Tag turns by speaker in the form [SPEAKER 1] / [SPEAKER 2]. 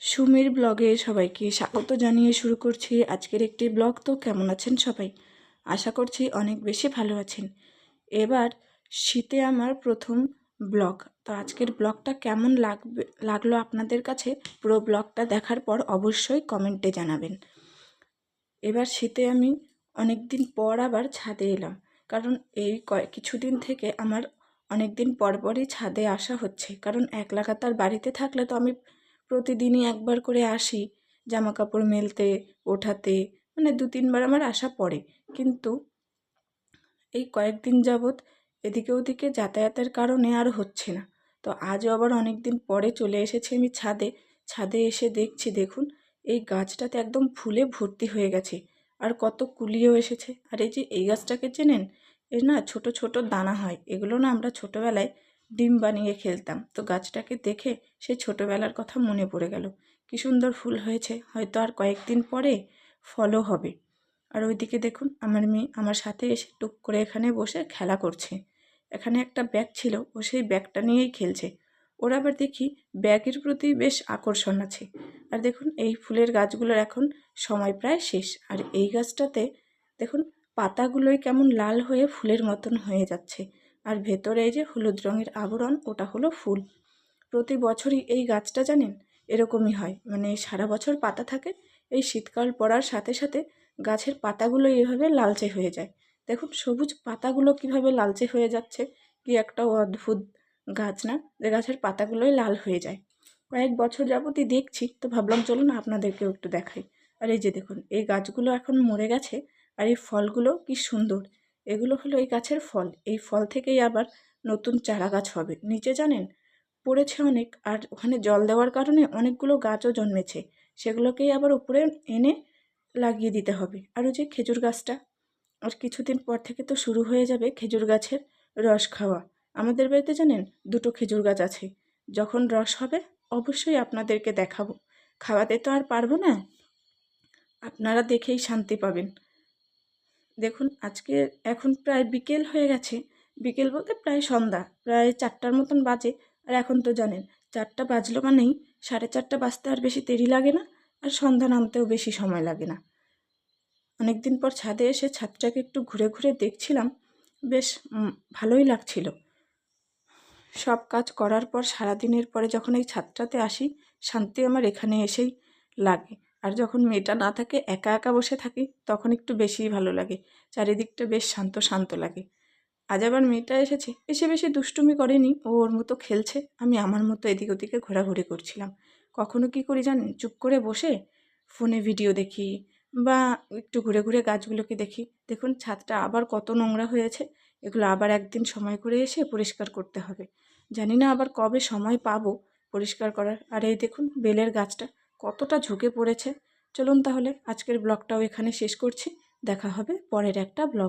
[SPEAKER 1] সুমির ব্লগে সবাইকে স্বাগত জানিয়ে শুরু করছি আজকের একটি ব্লগ। তো কেমন আছেন সবাই? আশা করছি অনেক বেশি ভালো আছেন। এবার শীতে আমার প্রথম ব্লগ। তো আজকের ব্লগটা কেমন লাগবে, লাগল আপনাদের কাছে পুরো ব্লগটা দেখার পর অবশ্যই কমেন্টে জানাবেন। এবার শীতে আমি অনেক দিন পর আবার ছাদে এলাম। কারণ এই কিছুদিন থেকে আমার অনেক দিন পর পরই ছাদে আসা হচ্ছে। কারণ এক লাগাতার বাড়িতে থাকলে তো আমি প্রতিদিনই একবার করে আসি জামা কাপড় মেলতে, ওঠাতে মানে দু তিনবার আমার আসা পড়ে। কিন্তু এই কয়েকদিন যাবৎ এদিকে ওদিকে যাতায়াতের কারণে আর হচ্ছে না। তো আজও আবার অনেক দিন পরে চলে এসেছি আমি ছাদে। ছাদে এসে দেখছি, দেখুন, এই গাছটাতে একদম ফুলে ভর্তি হয়ে গেছে। আর কত কুলিও এসেছে। আর এই যে এই গাছটাকে চেনেন? এর না ছোট ছোট দানা হয়। এগুলো না আমরা ছোটোবেলায় ডিম বানিয়ে খেলতাম। তো গাছটাকে দেখে সে ছোটোবেলার কথা মনে পড়ে গেল। কি সুন্দর ফুল হয়েছে, হয়তো আর কয়েকদিন পরে ফলও হবে। আর ওইদিকে দেখুন, আমার মেয়ে আমার সাথে এসে টুক করে এখানে বসে খেলা করছে। এখানে একটা ব্যাগ ছিল, ও সেই ব্যাগটা নিয়েই খেলছে। ওর আবার দেখি ব্যাগের প্রতি বেশ আকর্ষণ আছে। আর দেখুন, এই ফুলের গাছগুলোর এখন সময় প্রায় শেষ। আর এই গাছটাতে দেখুন, পাতাগুলোই কেমন লাল হয়ে ফুলের মতন হয়ে যাচ্ছে। আর ভেতরে এই যে হলুদ রঙের আবরণ, ওটা হলো ফুল। প্রতি বছরই এই গাছটা জানেন? এরকমই হয়। মানে সারা বছর পাতা থাকে, এই শীতকাল পড়ার সাথে সাথে গাছের পাতাগুলো এভাবে লালচে হয়ে যায়। দেখুন, সবুজ পাতাগুলো কীভাবে লালচে হয়ে যাচ্ছে, কি একটা অদ্ভুত গাছ না? যে গাছের পাতাগুলোই লাল হয়ে যায়। কয়েক বছর যাবতই দেখছি, তো ভাবলাম চলুন আপনাদেরকেও একটু দেখাই। আর এই যে দেখুন, এই গাছগুলো এখন মরে গেছে, আর এই ফলগুলো কি সুন্দর। এগুলো হলো এই গাছের ফল। এই ফল থেকেই আবার নতুন চারা গাছ হবে। নিচে জানেন, পড়েছে অনেক, আর ওখানে জল দেওয়ার কারণে অনেকগুলো গাছও জন্মেছে। সেগুলোকেই আবার উপরে এনে লাগিয়ে দিতে হবে। আর ওই যে খেজুর গাছটা, আর কিছুদিন পর থেকে তো শুরু হয়ে যাবে খেজুর গাছের রস খাওয়া। আমাদের বাড়িতে জানেন, দুটো খেজুর গাছ আছে। যখন রস হবে, অবশ্যই আপনাদেরকে দেখাবো। খাওয়াতে তো আর পারব না। আপনারা দেখেই শান্তি পাবেন। দেখুন, আজকে এখন প্রায় বিকেল হয়ে গেছে। বিকেল বলতে প্রায় সন্ধ্যা, প্রায় চারটার মতন বাজে। আর এখন তো জানেন, চারটা বাজলো মানেই সাড়ে চারটা বাজতে আর বেশি দেরি লাগে না আর সন্ধ্যা নামতেও বেশি সময় লাগে না। অনেক দিন পর ছাদে এসে ছাদটাকে একটু ঘুরে ঘুরে দেখছিলাম, বেশ ভালোই লাগছিল। সব কাজ করার পর সারাদিনের পরে যখন এই ছাদটাতে আসি, শান্তি আমার এখানে এসেই লাগে। আর যখন মেয়েটা না থাকে, একা একা বসে থাকি, তখন একটু বেশিই ভালো লাগে। চারিদিকটা বেশ শান্ত শান্ত লাগে। আজ আবার মেয়েটা এসেছে। এসে বেশি দুষ্টুমি করেনি। ও ওর মতো খেলছে। আমি আমার মতো এদিক ওদিকে ঘোরাঘুরি করছিলাম। কখনো কি করি জানেন? চুপ করে বসে ফোনে ভিডিও দেখি বা একটু ঘুরে ঘুরে গাছগুলোকে দেখি। দেখুন, ছাদটা আবার কত নোংরা হয়েছে। এগুলো আবার একদিন সময় করে এসে পরিষ্কার করতে হবে। জানি না আবার কবে সময় পাবো পরিষ্কার করার। আর এই দেখুন, বেলের গাছটা। কতটা ঝুঁকে পড়েছে? চলুন তাহলে আজকের ব্লগটাও এখানে শেষ করছি। দেখা হবে পরের একটা ব্লগ